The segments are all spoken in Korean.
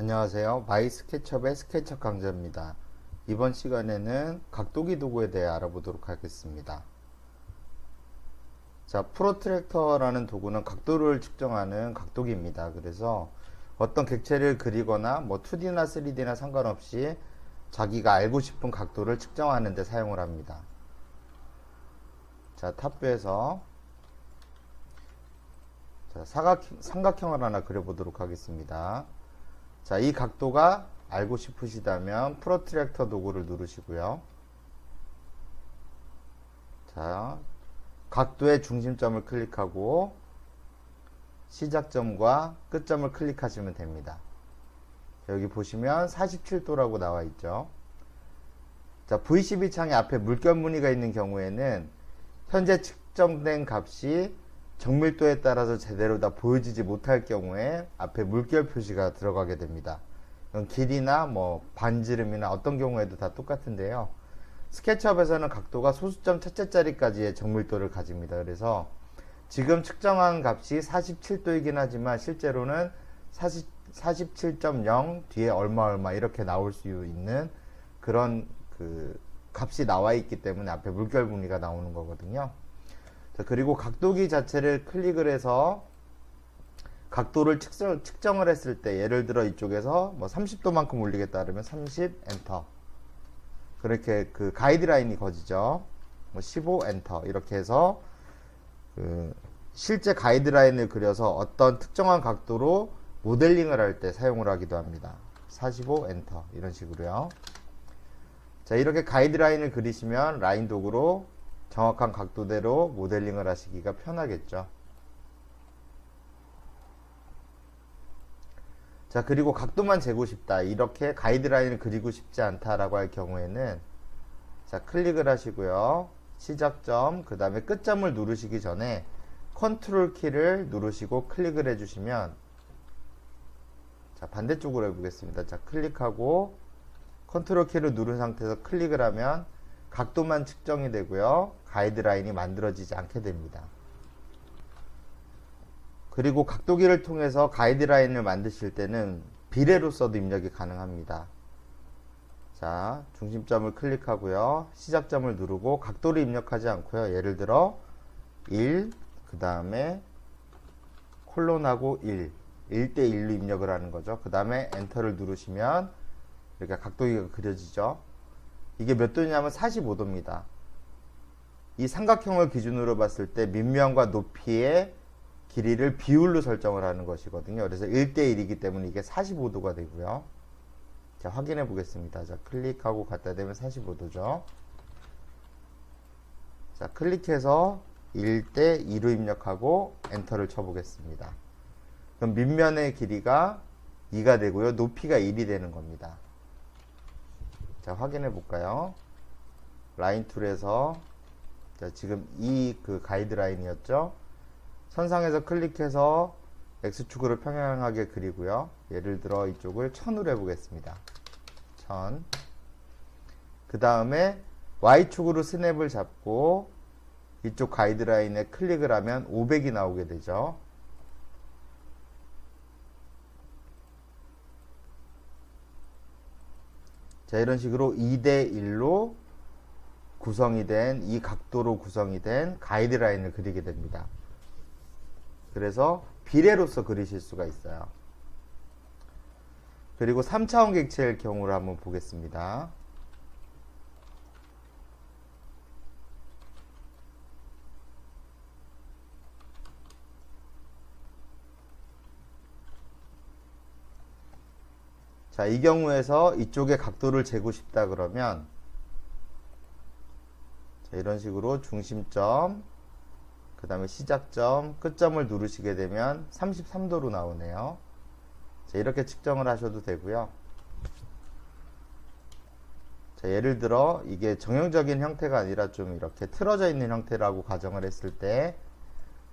안녕하세요. 마이 스케치업의 스케치업 강좌입니다. 이번 시간에는 각도기 도구에 대해 알아보도록 하겠습니다. 자, 프로트랙터라는 도구는 각도를 측정하는 각도기입니다. 그래서 어떤 객체를 그리거나 뭐 2D나 3D나 상관없이 자기가 알고 싶은 각도를 측정하는 데 사용을 합니다. 자, 탑뷰에서 자, 사각, 삼각형을 하나 그려보도록 하겠습니다. 자, 이 각도가 알고 싶으시다면 프로트랙터 도구를 누르시고요. 자, 각도의 중심점을 클릭하고 시작점과 끝점을 클릭하시면 됩니다. 자, 여기 보시면 47도라고 나와 있죠. 자, V12 창의 앞에 물결 무늬가 있는 경우에는 현재 측정된 값이 정밀도에 따라서 제대로 다 보여지지 못할 경우에 앞에 물결 표시가 들어가게 됩니다. 길이나 뭐 반지름이나 어떤 경우에도 다 똑같은데요. 스케치업에서는 각도가 소수점 첫째 자리까지의 정밀도를 가집니다. 그래서 지금 측정한 값이 47도이긴 하지만 실제로는 40, 47.0 뒤에 얼마 얼마 이렇게 나올 수 있는 그런 그 값이 나와 있기 때문에 앞에 물결 무늬가 나오는 거거든요. 자, 그리고 각도기 자체를 클릭을 해서 각도를 측정, 측정을 했을 때 예를 들어 이쪽에서 뭐 30도만큼 올리겠다 그러면 30 엔터. 그렇게 그 가이드라인이 거지죠. 뭐 15 엔터. 이렇게 해서 그 실제 가이드라인을 그려서 어떤 특정한 각도로 모델링을 할 때 사용을 하기도 합니다. 45 엔터. 이런 식으로요. 자 이렇게 가이드라인을 그리시면 라인 도구로 정확한 각도대로 모델링을 하시기가 편하겠죠. 자, 그리고 각도만 재고 싶다. 이렇게 가이드라인을 그리고 싶지 않다라고 할 경우에는 자, 클릭을 하시고요. 시작점, 그 다음에 끝점을 누르시기 전에 컨트롤 키를 누르시고 클릭을 해주시면 자, 반대쪽으로 해보겠습니다. 자, 클릭하고 컨트롤 키를 누른 상태에서 클릭을 하면 각도만 측정이 되고요. 가이드라인이 만들어지지 않게 됩니다. 그리고 각도기를 통해서 가이드라인을 만드실 때는 비례로서도 입력이 가능합니다. 자, 중심점을 클릭하고요. 시작점을 누르고 각도를 입력하지 않고요. 예를 들어 1, 그 다음에 콜론하고 1, 1대1로 입력을 하는 거죠. 그 다음에 엔터를 누르시면 이렇게 각도기가 그려지죠. 이게 몇 도냐면 45도입니다. 이 삼각형을 기준으로 봤을 때 밑면과 높이의 길이를 비율로 설정을 하는 것이거든요. 그래서 1대1이기 때문에 이게 45도가 되고요. 자, 확인해 보겠습니다. 자, 클릭하고 갖다 대면 45도죠. 자, 클릭해서 1대2로 입력하고 엔터를 쳐보겠습니다. 그럼 밑면의 길이가 2가 되고요. 높이가 1이 되는 겁니다. 자, 확인해 볼까요? 라인 툴에서 자, 지금 이 그 가이드라인이었죠? 선상에서 클릭해서 X축으로 평행하게 그리고요. 예를 들어 이쪽을 1000으로 해보겠습니다. 1000. 그 다음에 Y축으로 스냅을 잡고 이쪽 가이드라인에 클릭을 하면 500이 나오게 되죠. 자, 이런 식으로 2대1로 구성이 된, 이 각도로 구성이 된 가이드라인을 그리게 됩니다. 그래서 비례로서 그리실 수가 있어요. 그리고 3차원 객체일 경우를 한번 보겠습니다. 자, 이 경우에서 이쪽의 각도를 재고 싶다 그러면 자, 이런 식으로 중심점, 그 다음에 시작점, 끝점을 누르시게 되면 33도로 나오네요. 자, 이렇게 측정을 하셔도 되고요. 자, 예를 들어 이게 정형적인 형태가 아니라 좀 이렇게 틀어져 있는 형태라고 가정을 했을 때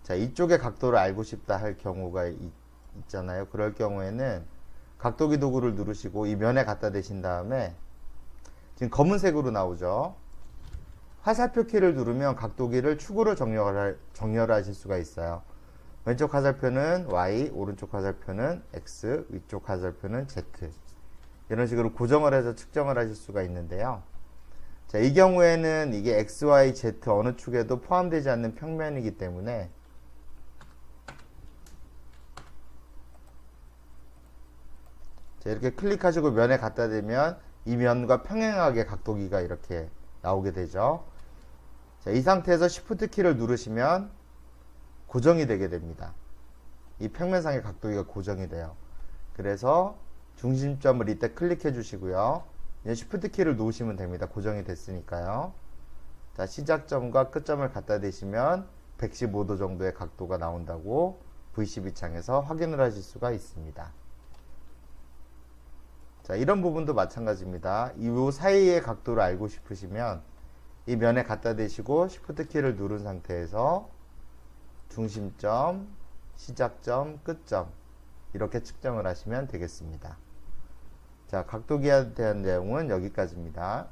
자, 이쪽의 각도를 알고 싶다 할 경우가 있, 있잖아요. 그럴 경우에는 각도기 도구를 누르시고 이 면에 갖다 대신 다음에 지금 검은색으로 나오죠. 화살표 키를 누르면 각도기를 축으로 정렬할, 정렬하실 수가 있어요. 왼쪽 화살표는 Y, 오른쪽 화살표는 X, 위쪽 화살표는 Z. 이런 식으로 고정을 해서 측정을 하실 수가 있는데요. 자, 이 경우에는 이게 X, Y, Z 어느 축에도 포함되지 않는 평면이기 때문에 이렇게 클릭하시고 면에 갖다 대면 이 면과 평행하게 각도기가 이렇게 나오게 되죠. 자, 이 상태에서 Shift 키를 누르시면 고정이 되게 됩니다. 이 평면상의 각도기가 고정이 돼요. 그래서 중심점을 이때 클릭해 주시고요. 이제 Shift 키를 놓으시면 됩니다. 고정이 됐으니까요. 자, 시작점과 끝점을 갖다 대시면 115도 정도의 각도가 나온다고 V12 창에서 확인을 하실 수가 있습니다. 자, 이런 부분도 마찬가지입니다. 이요 사이의 각도를 알고 싶으시면 이 면에 갖다 대시고 Shift 키를 누른 상태에서 중심점, 시작점, 끝점 이렇게 측정을 하시면 되겠습니다. 자, 각도기에 대한 내용은 여기까지입니다.